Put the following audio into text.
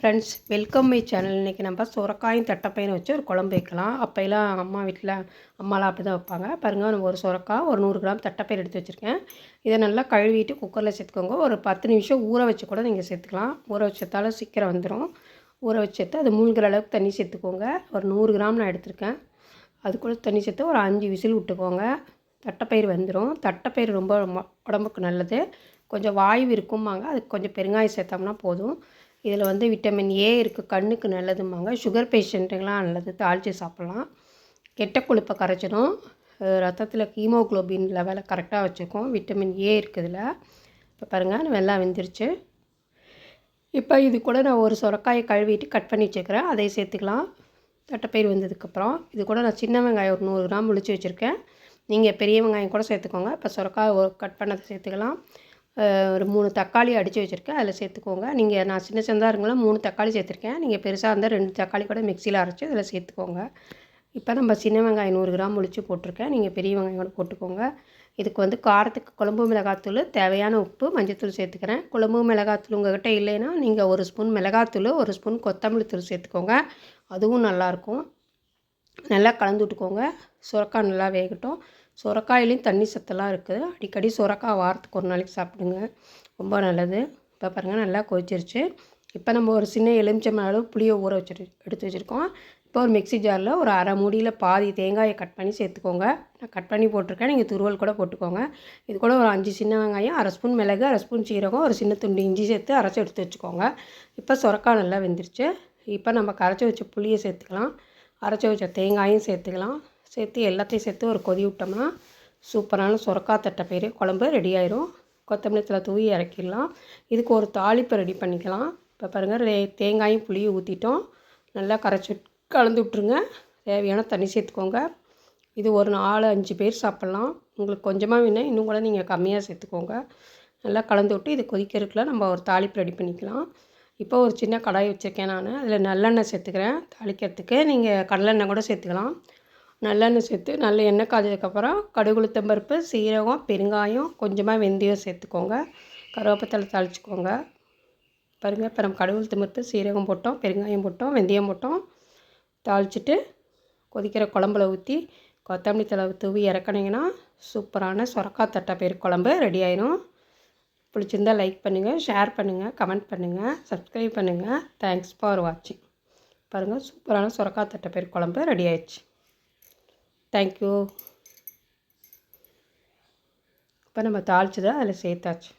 Friends welcome my channel இன்றைக்கி நம்ம சுரக்காயும் தட்டைப்பயிரும் வச்சு ஒரு குழம்பு வைக்கலாம். அப்போலாம் அம்மா வீட்டில் அம்மாலாம் அப்படி தான் வைப்பாங்க பாருங்கள் ஒரு சுரக்காய் ஒரு நூறு கிராம் தட்டைப்பயிர் எடுத்து வச்சுருக்கேன். இதை நல்லா கழுவிட்டு குக்கரில் சேர்த்துக்கோங்க. ஒரு பத்து நிமிஷம் ஊற வச்சு கூட நீங்கள் சேர்த்துக்கலாம். ஊற வச்சதால சீக்கிரம் வந்துடும் ஊற வச்சு அது மூழ்கிற அளவுக்கு தண்ணி சேர்த்துக்கோங்க. ஒரு நூறு கிராம் நான் எடுத்திருக்கேன். அது கூட தண்ணி சேர்த்து ஒரு அஞ்சு விசில் விட்டுக்கோங்க. தட்டைப்பயிர் வந்துடும் தட்டைப்பயிர் ரொம்ப ரொம்ப உடம்புக்கு நல்லது. கொஞ்சம் வாய்வு இருக்கும்பாங்க. அதுக்கு கொஞ்சம் பெருங்காயம் சேர்த்தோம்னா போதும். இதில் வந்து விட்டமின் ஏ இருக்குது கண்ணுக்கு நல்லதும்பாங்க. சுகர் பேஷண்ட்டுங்களாம் நல்லது தாளித்து சாப்பிட்லாம். கெட்ட கொழுப்பை கரைச்சிடும். ரத்தத்தில் ஹீமோக்ளோபின் லெவலை கரெக்டாக வச்சுருக்கோம் விட்டமின் ஏ இருக்குதுல இப்போ பாருங்கள் வெள்ளம் வெந்துருச்சு. இப்போ இது கூட நான் ஒரு சுரக்காயை கழுவிட்டு கட் பண்ணி வச்சுக்கிறேன். அதை சேர்த்துக்கலாம். தட்டைப்பயிர் வந்ததுக்கப்புறம். இது கூட நான் சின்ன வெங்காயம் ஒரு நூறு கிராம் முழிச்சு வச்சுருக்கேன். நீங்கள் பெரிய வெங்காயம் கூட சேர்த்துக்கோங்க. இப்போ சுரக்காய் கட் பண்ணதை சேர்த்துக்கலாம். ஒரு மூணு தக்காளி அடித்து வச்சுருக்கேன். அதில் சேர்த்துக்கோங்க. நீங்கள் நான் சின்ன சின்னதாக இருங்களா மூணு தக்காளி சேர்த்துருக்கேன். நீங்கள் பெருசாக இருந்தால் ரெண்டு தக்காளி கூட மிக்சியில் அரைச்சி அதில் சேர்த்துக்கோங்க. இப்போ நம்ம சின்ன வெங்காயம் நூறு கிராம் ஒழிச்சு போட்டிருக்கேன். நீங்கள் பெரிய வெங்காயம் கூட போட்டுக்கோங்க. இதுக்கு வந்து காரத்துக்கு குழம்பு மிளகாத்தூள் தேவையான உப்பு மஞ்சத்தூள் சேர்த்துக்கிறேன். குழம்பு மிளகாத்தூள் உங்கள்கிட்ட இல்லைன்னா நீங்கள் ஒரு ஸ்பூன் மிளகாத்தூள் ஒரு ஸ்பூன் கொத்தமல்லி தூள் சேர்த்துக்கோங்க. அதுவும் நல்லாயிருக்கும் நல்லா கலந்து விட்டுக்கோங்க. சுரக்காய் நல்லா வேகட்டும். சுரக்காயிலையும் தண்ணி சத்தெல்லாம் இருக்குது. அடிக்கடி சுரக்காய் வாரத்துக்கு ஒரு நாளைக்கு சாப்பிடுங்க. ரொம்ப நல்லது. இப்போ பாருங்கள் நல்லா கொதிச்சிருச்சு. இப்போ நம்ம ஒரு சின்ன எலுமிச்சம் அளவு புளியை ஊற வச்சுட்டு எடுத்து வச்சுருக்கோம். இப்போ ஒரு மிக்சி ஜாரில் ஒரு அரை மூடியில் பாதி தேங்காயை கட் பண்ணி சேர்த்துக்கோங்க. நான் கட் பண்ணி போட்டிருக்கேன். நீங்கள் துருவல் கூட போட்டுக்கோங்க. இது கூட ஒரு அஞ்சு சின்ன வெங்காயம் அரை ஸ்பூன் மிளகு அரை ஸ்பூன் சீரகம் ஒரு சின்ன துண்டு இஞ்சி சேர்த்து அரைச்சி எடுத்து வச்சுக்கோங்க. இப்போ சுரக்காய் நல்லா வெந்துருச்சு. இப்போ நம்ம கரைச்சி வச்ச புளியை சேர்த்துக்கலாம். அரைச்சி வச்ச தேங்காயும் சேர்த்துக்கலாம். சேர்த்து எல்லாத்தையும் சேர்த்து ஒரு கொதி விட்டோம்னா சூப்பரான சுரக்காய் தட்டை குழம்பு ரெடி ஆயிரும். கொத்தமல்லி தலை தூவி இறக்கிடலாம். இதுக்கு ஒரு தாளிப்பு ரெடி பண்ணிக்கலாம். இப்போ பாருங்கள் ரே தேங்காயும் புளியும் ஊற்றிட்டோம் நல்லா கரைச்சி கலந்து விட்ருங்க தேவையான தண்ணி சேர்த்துக்கோங்க. இது ஒரு நாலு அஞ்சு பேர் சாப்பிட்லாம். உங்களுக்கு கொஞ்சமாக வேணும் இன்னும் கூட நீங்கள் கம்மியாக சேர்த்துக்கோங்க. நல்லா கலந்து விட்டு இது கொதிக்கிறதுக்குள்ள நம்ம ஒரு தாளிப்பு ரெடி பண்ணிக்கலாம். இப்போ ஒரு சின்ன கடாய் வச்சுருக்கேன் நான். அதில் நல்லெண்ணெய் சேர்த்துக்கிறேன். தாளிக்கிறதுக்கு நீங்கள் கடலெண்ணெய் கூட சேர்த்துக்கலாம். நல்லெண்ணெய் சேர்த்து நல்ல எண்ணெய் காய்ச்சதுக்கப்புறம் கடுகுளுத்தம் பருப்பு சீரகம் பெருங்காயம் கொஞ்சமாக வெந்தயம் சேர்த்துக்கோங்க. கருவேப்பத்தலை தாளிச்சிக்கோங்க. பாருங்கள் இப்போ நம்ம கடுகுளுத்தம் பருப்பு சீரகம் போட்டோம் பெருங்காயம் போட்டோம் வெந்தயம் போட்டோம். தாளிச்சிட்டு கொதிக்கிற குழம்புல ஊற்றி கொத்தமல்லி தலை தூவி இறக்குனீங்கன்னா சூப்பரான சுரக்கா தட்டை பேர் குழம்பு ரெடி ஆயிடும் பிடிச்சிருந்தால் லைக் பண்ணுங்கள் ஷேர் பண்ணுங்கள் கமெண்ட் பண்ணுங்கள் சப்ஸ்கிரைப் பண்ணுங்கள் தேங்க்ஸ் ஃபார் வாட்சிங் பாருங்கள் சூப்பரான சுரக்கா தட்டை பேர் குழம்பு ரெடி ஆயிடுச்சு. தேங்க்யூ இப்போ நம்ம தாளிச்சதை அதில் சேர்த்தாச்சு.